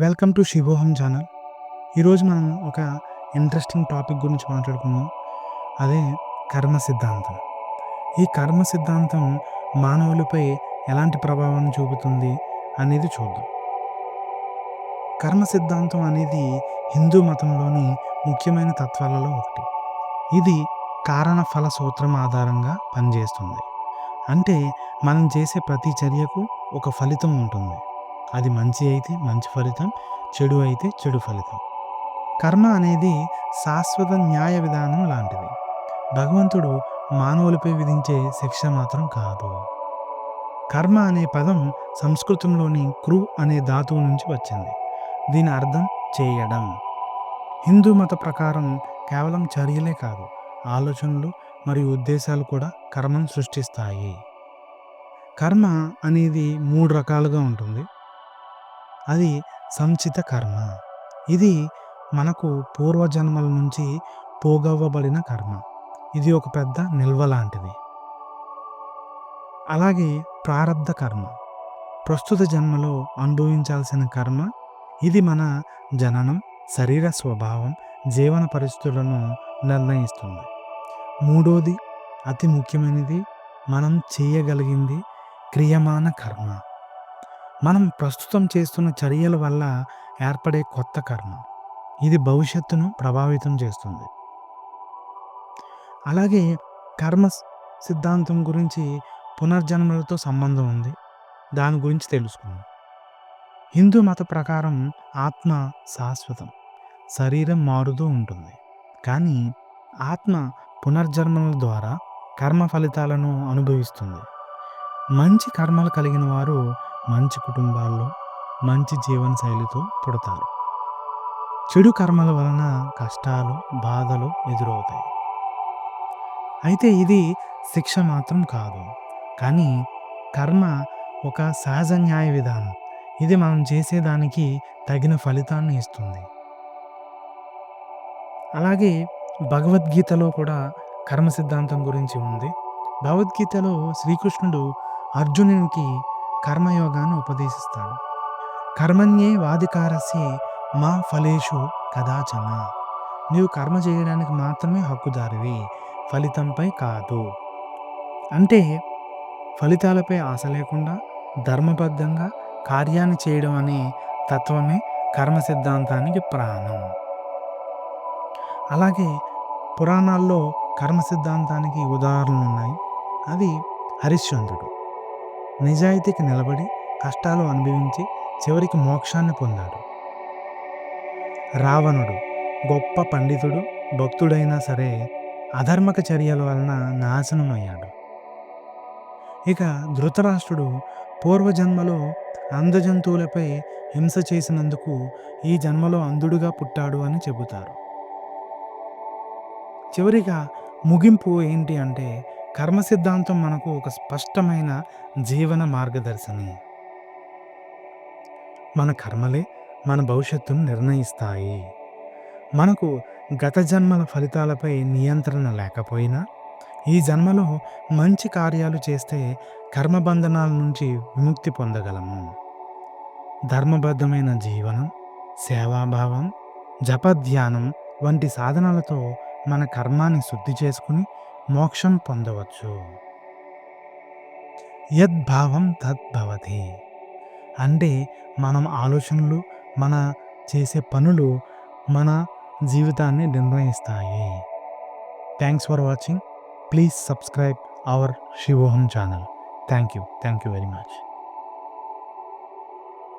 Welcome to Shivoham channel ఈరోజు మనం ఒక ఇంట్రెస్టింగ్ టాపిక్ గురించి మాట్లాడుకుందాం. అదే కర్మ సిద్ధాంతం. ఈ కర్మ సిద్ధాంతం మానవులపై ఎలాంటి ప్రభావాన్ని చూపుతుంది అనేది చూద్దాం. కర్మ సిద్ధాంతం అనేది హిందూ మతంలోని ముఖ్యమైన తత్వాలలో ఒకటి. ఇది కారణ ఫల సూత్రం ఆధారంగా పనిచేస్తుంది. అంటే మనం చేసే ప్రతి చర్యకు ఒక ఫలితం ఉంటుంది. అది మంచి అయితే మంచి ఫలితం చెడు అయితే చెడు ఫలితం. కర్మ అనేది శాశ్వత న్యాయ విధానం లాంటిది. భగవంతుడు మానవులపై విధించే శిక్ష మాత్రం కాదు. కర్మ అనే పదం సంస్కృతంలోని క్రూ అనే ధాతువు నుంచి వచ్చింది. దీని అర్థం చేయడం. హిందూ మత ప్రకారం కేవలం చర్యలే కాదు ఆలోచనలు మరియు ఉద్దేశాలు కూడా కర్మను సృష్టిస్తాయి. కర్మ అనేది మూడు రకాలుగా ఉంటుంది. అది సంచిత కర్మ. ఇది మనకు పూర్వజన్మల నుంచి పోగవ్వబడిన కర్మ. ఇది ఒక పెద్ద నిల్వ లాంటిది. అలాగే ప్రారబ్ధ కర్మ. ప్రస్తుత జన్మలో అనుభవించాల్సిన కర్మ ఇది మన జననం శరీర స్వభావం జీవన పరిస్థితులను నిర్ణయిస్తుంది. మూడోది అతి ముఖ్యమైనది మనం చేయగలిగింది క్రియమాన కర్మ. మనం ప్రస్తుతం చేస్తున్న చర్యల వల్ల ఏర్పడే కొత్త కర్మ. ఇది భవిష్యత్తును ప్రభావితం చేస్తుంది. అలాగే కర్మ సిద్ధాంతం గురించి పునర్జన్మలతో సంబంధం ఉంది. దాని గురించి తెలుసుకుందాం. హిందూ మత ప్రకారం ఆత్మ శాశ్వతం. శరీరం మారుతూ ఉంటుంది. కానీ ఆత్మ పునర్జన్మల ద్వారా కర్మ ఫలితాలను అనుభవిస్తుంది. మంచి కర్మలు కలిగిన వారు మంచి కుటుంబాల్లో మంచి జీవన శైలితో పుడతారు. చెడు కర్మల వలన కష్టాలు బాధలు ఎదురవుతాయి. అయితే ఇది శిక్ష మాత్రం కాదు. కానీ కర్మ ఒక సహజ న్యాయ విధానం. ఇది మనం చేసేదానికి తగిన ఫలితాన్ని ఇస్తుంది. అలాగే భగవద్గీతలో కూడా కర్మ సిద్ధాంతం గురించి ఉంది. భగవద్గీతలో శ్రీకృష్ణుడు అర్జునునికి కర్మయోగాన్ని ఉపదేశిస్తాడు. కర్మణ్యే వాధికారస్యే మా ఫలేషు కదాచన. నీవు కర్మ చేయడానికి మాత్రమే హక్కుదారివి ఫలితంపై కాదు. అంటే ఫలితాలపై ఆశ లేకుండా ధర్మబద్ధంగా కార్యాన్ని చేయడం అనే తత్వమే కర్మ సిద్ధాంతానికి ప్రాణం. అలాగే పురాణాల్లో కర్మ సిద్ధాంతానికి ఉదాహరణలు ఉన్నాయి అది హరిశ్చంద్రుడు. నిజాయితీకి నిలబడి కష్టాలు అనుభవించి చివరికి మోక్షాన్ని పొందాడు. రావణుడు గొప్ప పండితుడు భక్తుడైనా సరే అధర్మక చర్యల వలన నాశనం అయ్యాడు ఇక ధృతరాష్ట్రుడు పూర్వజన్మలో అందజంతువులపై హింస చేసినందుకు ఈ జన్మలో అంధుడుగా పుట్టాడు అని చెబుతారు. చివరిగా ముగింపు ఏంటి అంటే కర్మ సిద్ధాంతం మనకు ఒక స్పష్టమైన జీవన మార్గదర్శని. మన కర్మలే మన భవిష్యత్తును నిర్ణయిస్తాయి. మనకు గత జన్మల ఫలితాలపై నియంత్రణ లేకపోయినా ఈ జన్మలో మంచి కార్యాలు చేస్తే కర్మబంధనాల నుంచి విముక్తి పొందగలము. ధర్మబద్ధమైన జీవనం సేవాభావం జపధ్యానం వంటి సాధనాలతో మన కర్మాన్ని శుద్ధి చేసుకుని మోక్షం పొందవచ్చు. యద్భావం తద్భవతి అంటే మనం ఆలోచనలు మన చేసే పనులు మన జీవితాన్ని నిర్ణయిస్తాయి. Thanks for watching please subscribe our Shivoham channel thank you thank you very much